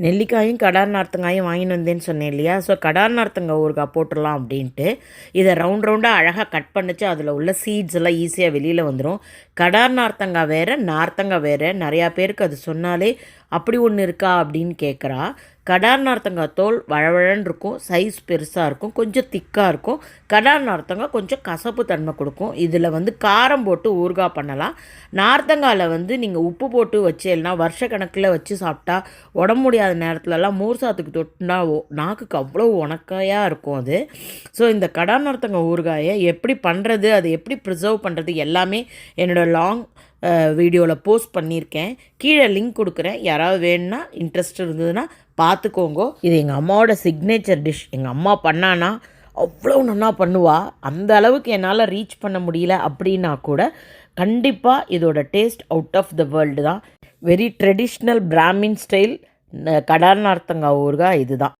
நெல்லிக்காயும் Qatar நார்த்தங்காயும் வாங்கின்னு வந்தேன்னு சொன்னேன் இல்லையா? ஸோ கடார் நார்த்தங்காய் ஊறுகாய் போட்டுடலாம் அப்படின்ட்டு இதை ரவுண்ட் ரவுண்டாக அழகாக கட் பண்ணிச்சு. அதில் உள்ள சீட்ஸ் எல்லாம் ஈஸியாக வெளியில் வந்துடும் கடார் நார்த்தங்காய் வேறு நார்த்தங்காய் வேறு. நிறையா பேருக்கு அது சொன்னாலே அப்படி ஒன்று இருக்கா? அப்படின்னு கேட்குறா கடார் நார்த்தங்காய் தோல் வழவழன்னு இருக்கும் சைஸ் பெருசாக இருக்கும் கொஞ்சம் திக்காக இருக்கும் கடார் நார்த்தங்காய் கொஞ்சம் கசப்பு தன்மை கொடுக்கும். இதில் வந்து காரம் போட்டு ஊறுகாய் பண்ணலாம். நார்த்தங்காயில் வந்து நீங்கள் உப்பு போட்டு வச்சேன்னா வருஷ கணக்கில் வச்சு சாப்பிட்டா உடம்பு முடியாத நேரத்துலலாம் மோர் சாத்துக்கு தொட்டுனா ஓ- நாக்குக்கு அவ்வளோ உனக்கையாக இருக்கும் அது. ஸோ இந்த கடார் நார்த்தங்காய் ஊறுகாயை எப்படி பண்ணுறது அதை எப்படி ப்ரிசர்வ் பண்ணுறது எல்லாமே என்னோடய லாங் வீடியோவில் போஸ்ட் பண்ணியிருக்கேன் கீழே லிங்க் கொடுக்குறேன். யாராவது வேணும்னா இன்ட்ரெஸ்ட் இருந்ததுன்னா பார்த்துக்கோங்க இது எங்கள் அம்மாவோட சிக்னேச்சர் டிஷ் எங்கள் அம்மா பண்ணானா அவ்வளோ நல்லா பண்ணுவா. அந்த அளவுக்கு என்னால் ரீச் பண்ண முடியல அப்படின்னா கூட கண்டிப்பாக இதோட taste out of the world தான். வெரி ட்ரெடிஷ்னல் பிராமின் ஸ்டைல் கடார் நார்த்தங்காய் ஊறுகாய் இதுதான்.